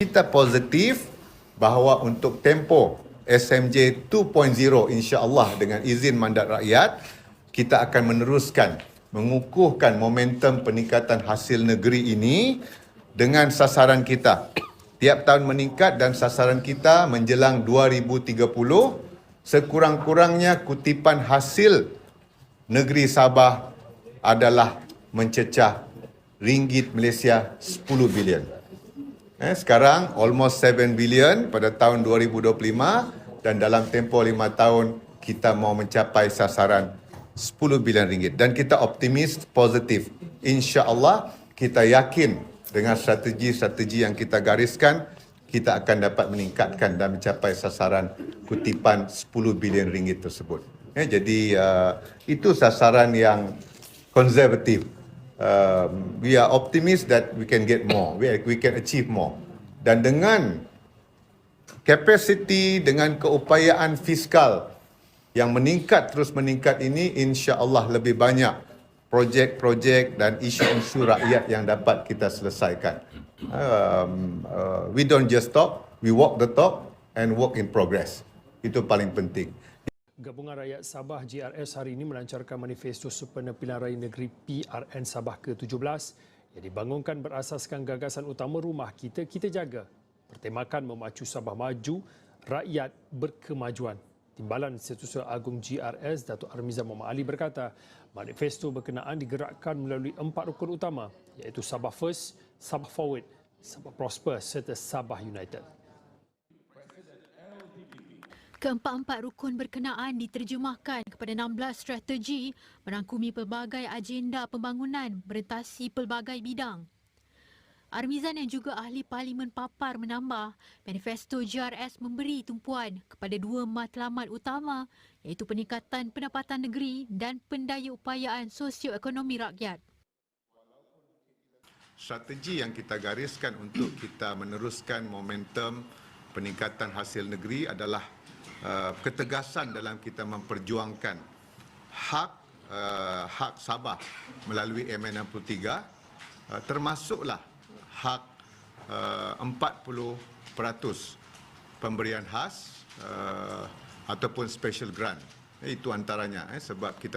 kita positif bahawa untuk tempoh SMJ 2.0 insya-Allah dengan izin mandat rakyat kita akan meneruskan mengukuhkan momentum peningkatan hasil negeri ini dengan sasaran kita tiap tahun meningkat dan sasaran kita menjelang 2030 sekurang-kurangnya kutipan hasil negeri Sabah adalah mencecah ringgit Malaysia 10 bilion. Eh, sekarang almost 7 bilion pada tahun 2025 dan dalam tempoh 5 tahun kita mau mencapai sasaran 10 bilion ringgit dan kita optimis positif. Insya-Allah kita yakin dengan strategi-strategi yang kita gariskan kita akan dapat meningkatkan dan mencapai sasaran kutipan 10 bilion ringgit tersebut. Eh, jadi uh, itu sasaran yang konservatif. Um, we are optimistic that we can get more, we, we can achieve more. Dan dengan capacity, dengan keupayaan fiskal yang meningkat terus meningkat ini, insya Allah lebih banyak projek-projek dan isu-isu rakyat yang dapat kita selesaikan. Um, uh, we don't just talk, we walk the talk and work in progress. Itu paling penting. Gabungan Rakyat Sabah GRS hari ini melancarkan manifesto pilihan raya negeri PRN Sabah ke-17 yang dibangunkan berasaskan gagasan utama rumah kita, kita jaga. Bertemakan memacu Sabah maju, rakyat berkemajuan. Timbalan Setiausaha Agung GRS Datuk Armiza Muhammad Ali berkata, manifesto berkenaan digerakkan melalui empat rukun utama iaitu Sabah First, Sabah Forward, Sabah Prosper serta Sabah United. Keempat-empat rukun berkenaan diterjemahkan kepada 16 strategi merangkumi pelbagai agenda pembangunan berentasi pelbagai bidang. Armizan yang juga ahli parlimen papar menambah, manifesto GRS memberi tumpuan kepada dua matlamat utama iaitu peningkatan pendapatan negeri dan pendayaupayaan sosioekonomi rakyat. Strategi yang kita gariskan untuk kita meneruskan momentum peningkatan hasil negeri adalah uh, ketegasan dalam kita memperjuangkan hak uh, hak Sabah melalui MN63 uh, termasuklah hak uh, 40% pemberian khas uh, ataupun special grant. Itu antaranya eh, sebab kita